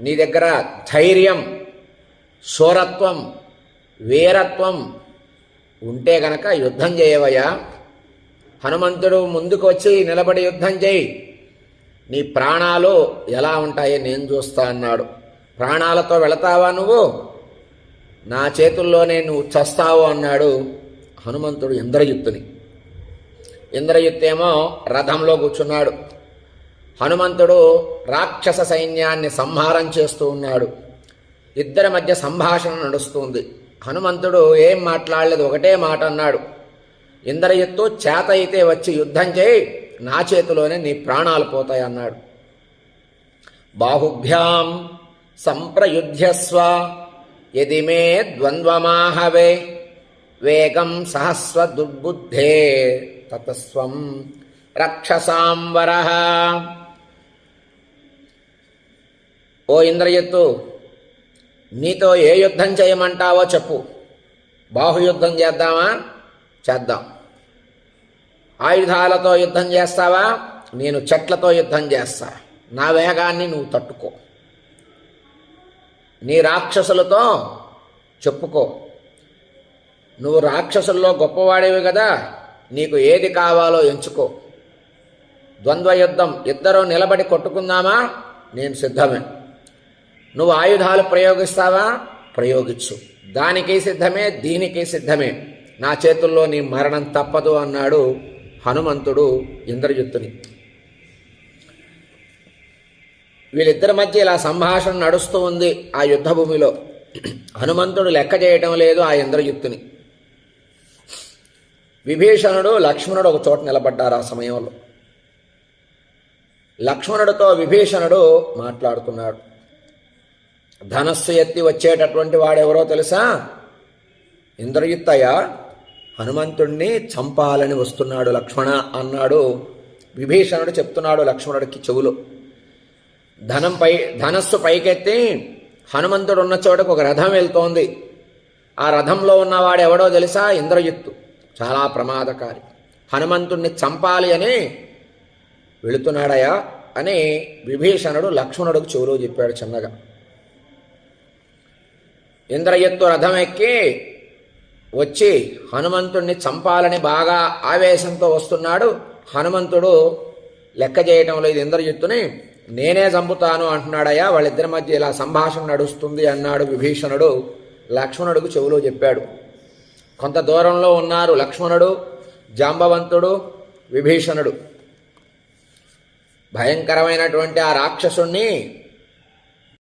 నీ దగ్గర ధైర్యం శూరత్వం వీరత్వం ఉంటే గనక యుద్ధం చేయవయ్యా. హనుమంతుడు ముందుకు వచ్చి నిలబడి యుద్ధం చేయి. నీ ప్రాణాలు ఎలా ఉంటాయో నేను చూస్తా అన్నాడు. ప్రాణాలతో వెళతావా నువ్వు? నా చేతుల్లోనే నువ్వు చస్తావు అన్నాడు హనుమంతుడు ఇంద్రయుత్తుని ఇంద్రయుత్తేమో రథంలో కూర్చున్నాడు. హనుమంతుడు రాక్షస సైన్యాన్ని సంహారం చేస్తూ ఉన్నాడు. ఇద్దరి మధ్య సంభాషణ నడుస్తుంది. హనుమంతుడు ఏం మాట్లాడలేదు ఒకటే మాట అన్నాడు. ఇంద్రయుత్తు చేత అయితే వచ్చి యుద్ధం చేయి నా చేతిలోనే నీ ప్రాణాలు పోతాయి అన్నాడు. బాహుభ్యాం సంప్రయుధ్యస్వ యదిమే ద్వంద్వమాహవే వేగం సహస్వ దుర్బుద్ధే తతస్వం రక్షసాంవర ఓ ఇంద్రయత్తు నీతో ఏ యుద్ధం చేయమంటావో చెప్పు. బాహుయుద్ధం చేద్దామా? చేద్దాం. ఆయుధాలతో యుద్ధం చేస్తావా? నేను చెట్లతో యుద్ధం చేస్తా. నా వేగాన్ని నువ్వు తట్టుకో. నీ రాక్షసులతో చెప్పుకో. నువ్వు రాక్షసుల్లో గొప్పవాడేవి కదా నీకు ఏది కావాలో ఎంచుకో. ద్వంద్వ యుద్ధం ఇద్దరూ నిలబడి కొట్టుకుందామా? నేను సిద్ధమే. నువ్వు ఆయుధాలు ప్రయోగిస్తావా? ప్రయోగించు. దానికి సిద్ధమే దీనికి సిద్ధమే. నా చేతుల్లో నీ మరణం తప్పదు అన్నాడు హనుమంతుడు ఇంద్రజిత్తుని. వీళ్ళిద్దరి మధ్య ఇలా సంభాషణ నడుస్తూ ఉంది ఆ యుద్ధభూమిలో. హనుమంతుడు లెక్క చేయటం లేదు ఆ ఇంద్రజిత్తుని. విభీషణుడు లక్ష్మణుడు ఒక చోట నిలబడ్డారు ఆ సమయంలో. లక్ష్మణుడితో విభీషణుడు మాట్లాడుతున్నాడు. ధనస్సు ఎత్తి వచ్చేటటువంటి వాడెవరో తెలుసా? ఇంద్రయుత్తయ్య. హనుమంతుణ్ణి చంపాలని వస్తున్నాడు లక్ష్మణ అన్నాడు. విభీషణుడు చెప్తున్నాడు లక్ష్మణుడికి చెవులు. ధనం పై ధనస్సు పైకెత్తి హనుమంతుడు ఉన్న చోటకు ఒక రథం వెళ్తోంది. ఆ రథంలో ఉన్నవాడు ఎవడో తెలుసా? ఇంద్రజిత్తు చాలా ప్రమాదకారి. హనుమంతుణ్ణి చంపాలి అని వెళుతున్నాడయా అని విభీషణుడు లక్ష్మణుడికి చెవులో చెప్పాడు చిన్నగా. ఇంద్రయత్తు రథం ఎక్కి వచ్చి హనుమంతుణ్ణి చంపాలని బాగా ఆవేశంతో వస్తున్నాడు. హనుమంతుడు లెక్క చేయటం లేదు ఇంద్రజిత్తుని నేనే చంపుతాను అంటున్నాడయ్యా. వాళ్ళిద్దరి మధ్య ఇలా సంభాషణ నడుస్తుంది అన్నాడు విభీషణుడు. లక్ష్మణుడికి చెవులో చెప్పాడు. కొంత దూరంలో ఉన్నారు లక్ష్మణుడు జాంబవంతుడు విభీషణుడు. భయంకరమైనటువంటి ఆ రాక్షసుణ్ణి